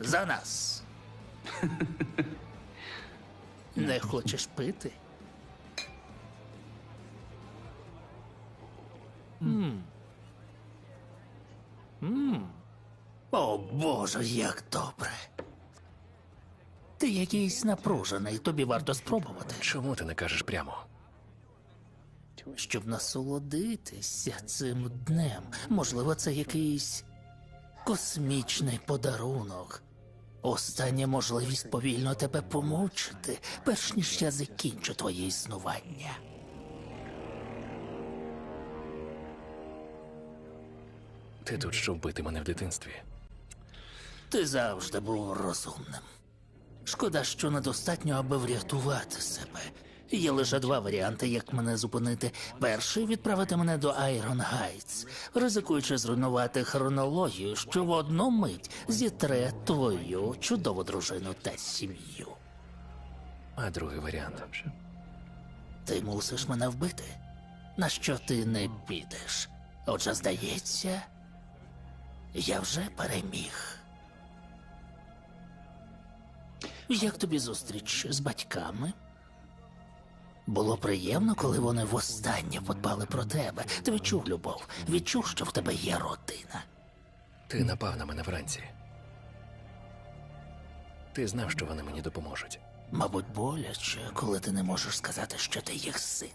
За нас. Не хочеш пити? М. М. О Боже, як добре. Ти якийсь напружений, тобі варто спробувати. Чому ти не кажеш прямо? щоб насолодитися цим днем. Можливо, це якийсь космічний подарунок. Остання можливість повільно тебе помучити, перш ніж я закінчу твоє існування. Ти тут, що вбити мене в дитинстві. Ти завжди був розумним. Шкода, що недостатньо, аби врятувати себе. Є лише два варіанти, як мене зупинити. Перший відправити мене до Айрон Гайтс, ризикуючи зруйнувати хронологію, що в одну мить зітре твою чудову дружину та сім'ю. А другий варіант. Ти мусиш мене вбити, на що ти не підеш. Отже, здається, я вже переміг. Як тобі зустріч з батьками? Було приємно, коли вони востаннє подбали про тебе. Ти відчув любов, відчув, що в тебе є родина. Ти напав на мене вранці. Ти знав, що вони мені допоможуть. Мабуть, боляче, коли ти не можеш сказати, що ти їх син.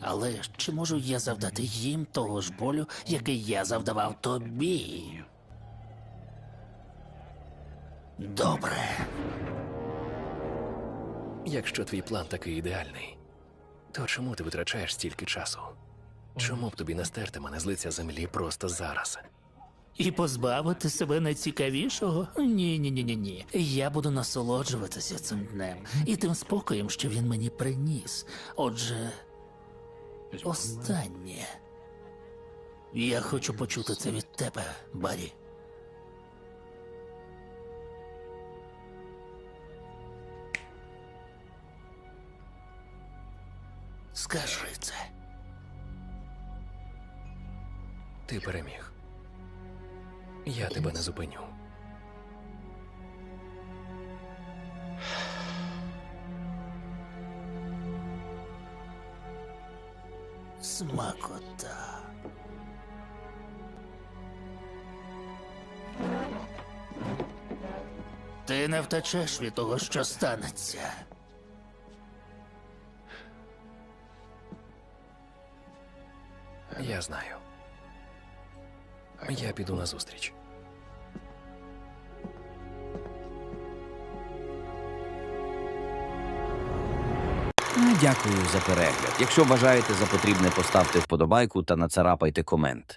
Але чи можу я завдати їм того ж болю, який я завдавав тобі? Добре. Якщо твій план такий ідеальний, то чому ти витрачаєш стільки часу? Чому б тобі не стерти мене з лиця землі просто зараз? І позбавити себе найцікавішого? Ні, ні, ні, ні, ні. Я буду насолоджуватися цим днем і тим спокоєм, що він мені приніс. Отже, останнє. Я хочу почути це від тебе, Барі. Скажи це. Ти переміг. Я тебе не зупиню. Смакота. Ти не втечеш від того, що станеться. Я знаю. Я піду на зустріч. Дякую за перегляд. Якщо вважаєте за потрібне, поставте вподобайку та нацарапайте комент.